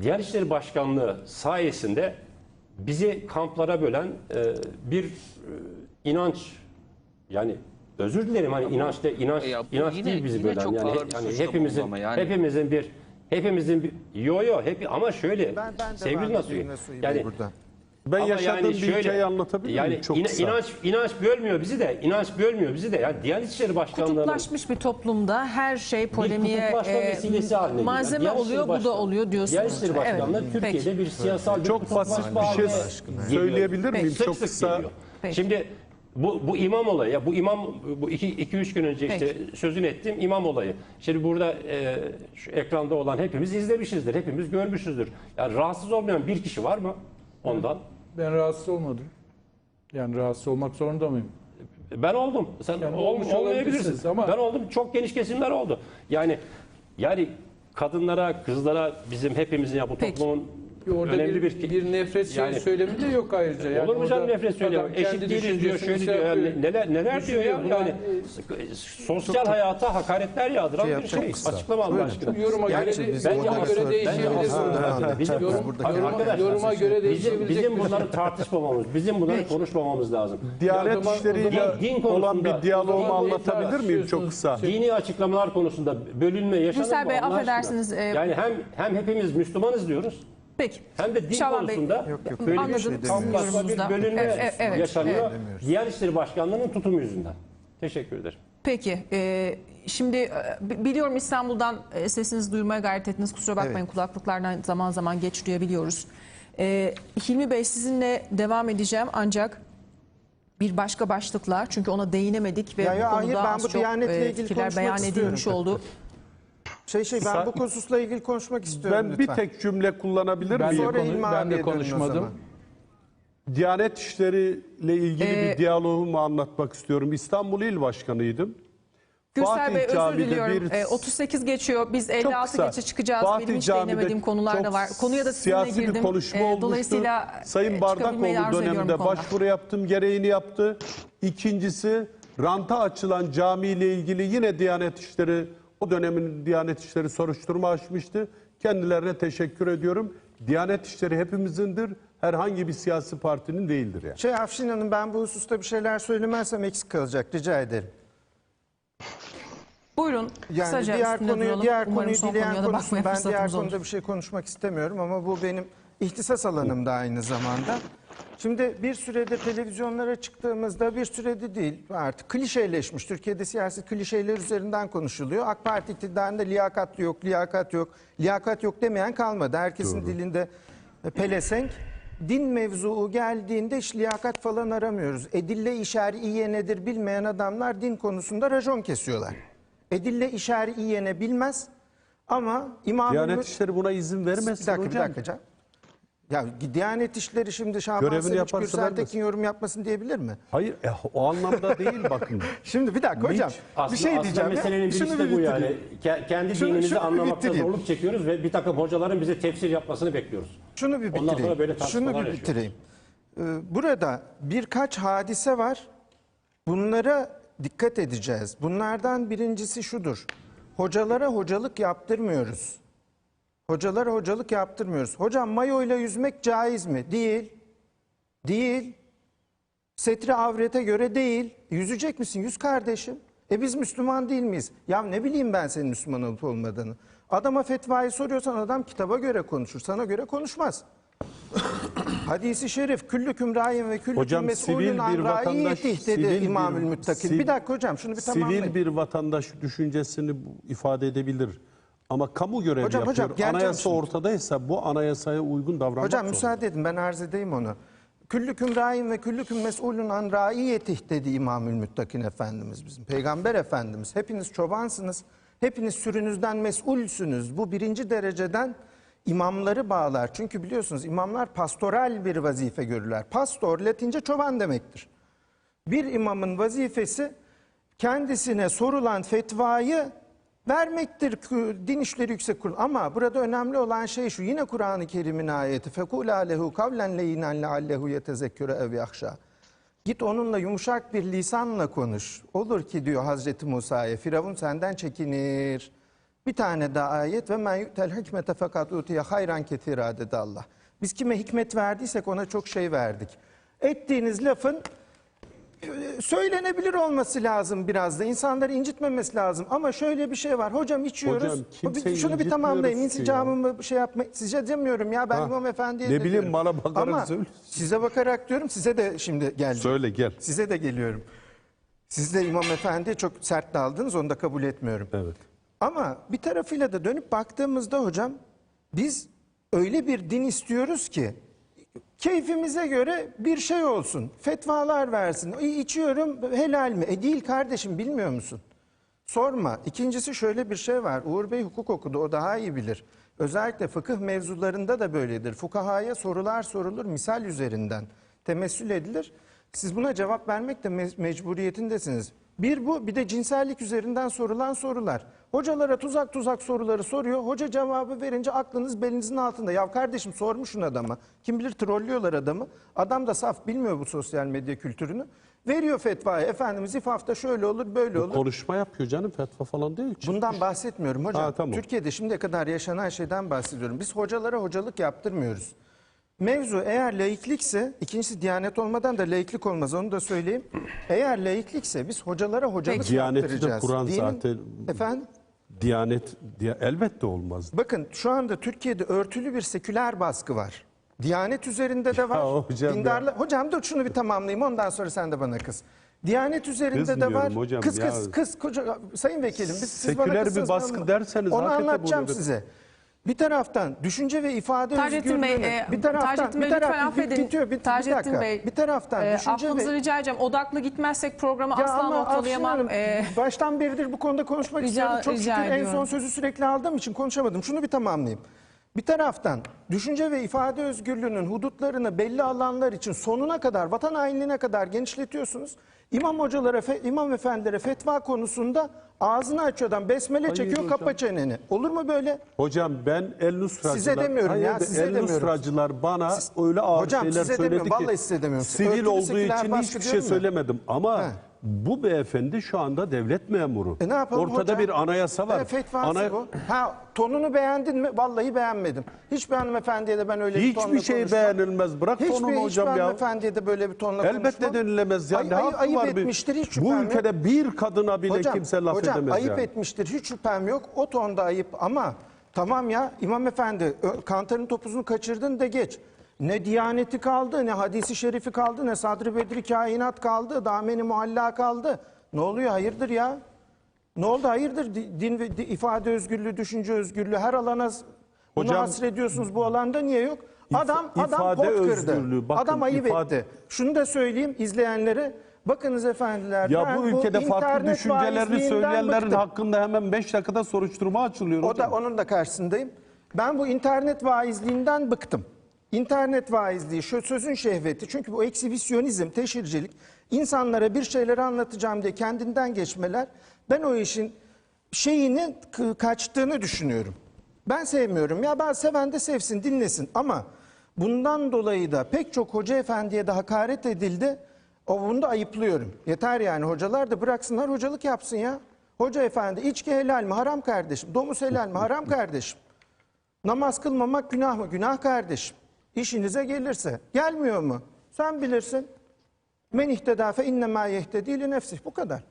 Diyanet İşleri Başkanlığı sayesinde bizi kamplara bölen e, bir e, inanç yani özür dilerim hani inanç de inanç ya bu inanç yine- değil bizi bölen yani yani hepimizin yani. hepimizin bir hepimizin bir yo yo hep ama şöyle Ben- ben sevgili Bey yani burada. Ben ama yaşadığım yani bir şöyle- hikayeyi anlatabilir yani miyim? Çok kısa. inanç inanç bölmüyor bizi de inanç bölmüyor bizi de yani Diyanet İşleri Başkanlığı'nın Kutuplaşmış bir toplumda her şey polemiğe e, malzeme Diyanet oluyor bu da Başkanlığı- oluyor diyorsunuz. Diyanet İşleri Başkanlığı Evet, Türkiye'de peki. bir siyasal bir Çok basit bir şey söyleyebilir Peki. miyim? Çok sık kısa. Peki. Şimdi bu, bu imam olayı, ya bu imam bu 2-3 gün önce işte sözünü ettiğim imam olayı. Şimdi burada e, şu ekranda olan hepimiz izlemişizdir, hepimiz görmüşüzdür. Yani rahatsız olmayan bir kişi var mı ondan? Ben rahatsız olmadım. Yani rahatsız olmak zorunda mıyım? Ben oldum. Sen Yani ol- olmuş olmayabilirsin. olabilirsiniz ama- Ben oldum. Çok geniş kesimler oldu. Yani yani kadınlara, kızlara bizim hepimizin ya bu Peki. toplumun Orada önemli bir, bir, bir, nefret Yani- söylemi de yok ayrıca. Yani Olur mu canım nefret söylüyor? adam Eşit değiliz diyor, düşüncesini şöyle şey diyor. Yani neler neler diyor ya? Yani sosyal hayata hakaretler yağdıran Şey bir şey. kısa. Açıklama Allah aşkına. Yoruma göre, de, orada- göre bence değişebilir. Yoruma, göre Bizim, değişebilecek bizim bir bunları tartışmamamız, bizim bunları konuşmamamız lazım. Diyanet işleriyle Din olan bir diyaloğumu anlatabilir miyim çok kısa? Dini açıklamalar konusunda bölünme yaşanır mı Bey, affedersiniz, e, Yani hem hem hepimiz Müslümanız diyoruz. Peki. Hem de din Şaban Bey, konusunda Yok, yok, böyle anladım bir sizin kamplaşma, bir bölünme Evet, evet, evet. yaşanıyor. Evet. Diyanet İşleri Başkanlığı'nın tutumu yüzünden. Teşekkür ederim. Peki. e, şimdi e, bi- biliyorum İstanbul'dan e, sesinizi duyurmaya gayret ettiniz. Kusura bakmayın Evet. kulaklıklardan zaman zaman geç duyabiliyoruz. E, Hilmi Bey sizinle devam edeceğim ancak bir başka başlıkla çünkü ona değinemedik ve Ya, ya, bu hayır, konuda ben az bu çok Diyanet'le e, ilgili fikirler konuşmak beyan istiyorum. edilmiş oldu. Şey şey ben Sa- bu hususla ilgili konuşmak istiyorum Ben lütfen. bir tek cümle kullanabilir Ben miyim? Sonra konu- İlmi ben de abiye dönün o konuşmadım. Diyanet işleriyle ilgili Ee, bir diyaloğumu anlatmak istiyorum. İstanbul İl Başkanıydım. Gürsel Fatih Bey özür Camii'de diliyorum. bir- E, 38 geçiyor. Biz 56 kısa. geçe çıkacağız. Fatih Benim hiç Camii'de değinemediğim konular da çok var. Konuya da sizinle siyasi girdim. bir konuşma E, olmuştu. Dolayısıyla Sayın e, çıkabilmeyi Bardakoğlu arzu ediyorum döneminde konudan. başvuru yaptım, gereğini yaptı. İkincisi ranta açılan camiyle ilgili yine Diyanet İşleri o dönemin Diyanet İşleri soruşturma açmıştı. Kendilerine teşekkür ediyorum. Diyanet İşleri hepimizindir. Herhangi bir siyasi partinin değildir yani. Şey Afşin Hanım ben bu hususta bir şeyler söylemezsem eksik kalacak rica ederim. Buyurun. Yani kısaca diğer üstünde konuyu duralım. diğer Umarım konuyu son dileyen konuya da konuşsun. bakmaya Ben diğer fırsatımız olur. konuda bir şey konuşmak istemiyorum ama bu benim ihtisas alanım da aynı zamanda. Şimdi bir sürede televizyonlara çıktığımızda bir sürede değil artık klişeleşmiş. Türkiye'de siyasi klişeler üzerinden konuşuluyor. AK Parti iktidarında liyakat yok, liyakat yok. Liyakat yok demeyen kalmadı. Herkesin dilinde e, pelesenk. Din mevzuu geldiğinde hiç liyakat falan aramıyoruz. Edille işariye nedir bilmeyen adamlar din konusunda rajon kesiyorlar. Edille işariye ne bilmez ama İmam Diyanet İşleri buna izin bir vermesin dakika, hocam. bir dakika. Ya Diyanet İşleri şimdi Şaban Görevini Sevinç yaparsa Gürsel vermesin. Tekin yorum yapmasın diyebilir mi? Hayır e, o anlamda değil bakın. Şimdi bir dakika hocam. Aslında, bir şey aslında diyeceğim. ya. meselenin Şunu birisi bir de bu bitireyim. yani. Ke- Kendi Şunu- dinimizi şunu bir anlamakta bitireyim. zorluk çekiyoruz ve bir takım hocaların bize tefsir yapmasını bekliyoruz. Şunu bir Ondan bitireyim. sonra böyle Şunu bir yaşıyoruz. bitireyim. Ee, Burada birkaç hadise var. Bunlara dikkat edeceğiz. Bunlardan birincisi şudur. Hocalara hocalık yaptırmıyoruz. Hocalara hocalık yaptırmıyoruz. Hocam mayoyla yüzmek caiz mi? Değil. Değil. Setri avrete göre değil. Yüzecek misin? Yüz kardeşim. E biz Müslüman değil miyiz? Ya ne bileyim ben senin Müslüman olup olmadığını. Adama fetvayı soruyorsan adam kitaba göre konuşur. Sana göre konuşmaz. Hadisi şerif küllüküm rayin ve küllüküm Hocam, sivil bir an vatandaş, dedi İmamül Müttakil. Bir dakika hocam şunu bir tamamlayın. Sivil bir vatandaş düşüncesini ifade edebilir. Ama kamu görevi Hocam, yapıyor. hocam, Anayasa şimdi. ortadaysa bu anayasaya uygun davranmak Hocam zorunda. müsaade edin ben arz edeyim onu. Küllüküm rain ve küllüküm mesulun an raiyetih dedi İmamül Müttakin Efendimiz bizim. Peygamber Efendimiz. Hepiniz çobansınız. Hepiniz sürünüzden mesulsünüz. Bu birinci dereceden imamları bağlar. Çünkü biliyorsunuz imamlar pastoral bir vazife görürler. Pastor Latince çoban demektir. Bir imamın vazifesi kendisine sorulan fetvayı vermektir din işleri yüksek kurulu. Ama burada önemli olan şey şu yine Kur'an-ı Kerim'in ayeti fekul alehu kavlen leyinen leallehu yetezekküre ev yahşa. Git onunla yumuşak bir lisanla konuş. Olur ki diyor Hazreti Musa'ya Firavun senden çekinir. Bir tane daha ayet ve men yu'tel hikmete fakat utiye hayran ketira dedi Allah. Biz kime hikmet verdiysek ona çok şey verdik. Ettiğiniz lafın söylenebilir olması lazım biraz da. İnsanları incitmemesi lazım. Ama şöyle bir şey var. Hocam içiyoruz. Hocam, Şunu bir tamamlayayım. ki ya. İnsicamımı şey yapma. Size demiyorum ya. Ben Ha. İmam Efendi'ye Ne bileyim, diyorum. bana bakarak Ama söylüyorsun. size bakarak diyorum. Size de şimdi geldi. Söyle gel. Size de geliyorum. Siz de İmam Efendi'ye çok sert daldınız. Onu da kabul etmiyorum. Evet. Ama bir tarafıyla da dönüp baktığımızda hocam biz öyle bir din istiyoruz ki keyfimize göre bir şey olsun. Fetvalar versin. "İ, içiyorum helal mi? E değil kardeşim bilmiyor musun? Sorma. İkincisi şöyle bir şey var. Uğur Bey hukuk okudu. O daha iyi bilir. Özellikle fıkıh mevzularında da böyledir. Fukahaya sorular sorulur misal üzerinden. Temessül edilir. Siz buna cevap vermek de me- mecburiyetindesiniz. Bir bu bir de cinsellik üzerinden sorulan sorular. Hocalara tuzak tuzak soruları soruyor. Hoca cevabı verince aklınız belinizin altında. Ya kardeşim sormuşsun adama. Kim bilir trollüyorlar adamı. Adam da saf bilmiyor bu sosyal medya kültürünü. Veriyor fetvayı. Efendimiz ifafta şöyle olur böyle olur. Konuşma yapıyor canım fetva falan değil. ki. Bundan bahsetmiyorum hocam. Ha, tamam. Türkiye'de şimdiye kadar yaşanan şeyden bahsediyorum. Biz hocalara hocalık yaptırmıyoruz. Mevzu eğer laiklikse, ikincisi diyanet olmadan da laiklik olmaz onu da söyleyeyim. Eğer laiklikse biz hocalara hocalık. Diyaneti de yaptıracağız. Kur'an Dinin- zaten- Efendim? Diyanet diye elbette olmaz. Bakın şu anda Türkiye'de örtülü bir seküler baskı var. Diyanet üzerinde de var. hocam ya. Hocam dur şunu bir tamamlayayım ondan sonra sen de bana kız. Diyanet üzerinde de Kızmıyorum var. hocam kız ya. kız kız koca, sayın vekilim biz siz bana Seküler bir baskı ben- derseniz onu hakikaten anlatacağım bunu- size. Bir taraftan düşünce ve ifade Taceddin Bey, özgürlüğünü, e, bir taraftan Taceddin bir Bey lütfen taraf- affedin. bitiyor, bit- bir Taceddin dakika. Bey, bir taraftan e, düşünce ve rica edeceğim. Odaklı gitmezsek programı ya asla ama noktalayamam. Hanım, E, baştan beridir bu konuda konuşmak Rica- istiyorum. Çok rica şükür en ediyorum. son sözü sürekli aldığım için konuşamadım. Şunu bir tamamlayayım. Bir taraftan düşünce ve ifade özgürlüğünün hudutlarını belli alanlar için sonuna kadar, vatan hainliğine kadar genişletiyorsunuz. İmam hocalara, fe- imam efendilere fetva konusunda ağzını açıyor adam, besmele çekiyor, hocam. kapa çeneni. Olur mu böyle? Hocam ben el nusracılar... Size demiyorum Hayır, ya, size el demiyorum. nusracılar bana öyle ağır Hocam, şeyler size söyledi demiyorum, ki... vallahi size demiyorum. Sivil Örtülü olduğu için hiçbir şey ya. söylemedim. Ama He. Bu beyefendi şu anda devlet memuru. E ne yapalım Ortada hocam? bir anayasa var. E, fetvası Ana- bu. Ha tonunu beğendin mi? Vallahi beğenmedim. Hiçbir hanımefendiye de ben öyle bir tonla Hiçbir şey konuşmam. beğenilmez. Bırak Hiçbir, tonunu hiçbir hocam ya. hanımefendiye de böyle bir tonla Elbette konuşmam. denilemez ya. Ay- ne ay- ayıp var bir- etmiştir hiç Bu şüphem yok. ülkede bir kadına bile Hocam, kimse laf hocam, edemez ayıp yani. etmiştir hiç şüphem yok. O tonda ayıp ama tamam ya İmam Efendi kantarın topuzunu kaçırdın da geç. Ne diyaneti kaldı, ne hadisi şerifi kaldı, ne sadri bedri kainat kaldı, dameni mualla kaldı. Ne oluyor hayırdır ya? Ne oldu hayırdır? Di- Din ve ifade özgürlüğü, düşünce özgürlüğü her alana bunu Hocam, hasrediyorsunuz bu alanda niye yok? Adam adam ifade pot kırdı. özgürlüğü, bakın, adam ayıp ifade- etti. Şunu da söyleyeyim izleyenlere. Bakınız efendiler. Ya bu ülkede farklı internet düşüncelerini söyleyenlerin bıktım. hakkında hemen 5 dakikada soruşturma açılıyor O hocam. da onun da karşısındayım. Ben bu internet vaizliğinden bıktım. İnternet vaizliği, sözün şehveti. Çünkü bu eksibisyonizm, teşhircilik, insanlara bir şeyleri anlatacağım diye kendinden geçmeler. Ben o işin şeyini kaçtığını düşünüyorum. Ben sevmiyorum. Ya ben seven de sevsin, dinlesin. Ama bundan dolayı da pek çok hoca efendiye de hakaret edildi. O bunu da ayıplıyorum. Yeter yani hocalar da bıraksınlar hocalık yapsın ya. Hoca efendi içki helal mi? Haram kardeşim. Domuz helal mi? Haram kardeşim. Namaz kılmamak günah mı? Günah kardeşim. İşinize gelirse. Gelmiyor mu? Sen bilirsin. Men ihtedâ fe innemâ yehtedî li nefsih. Bu kadar.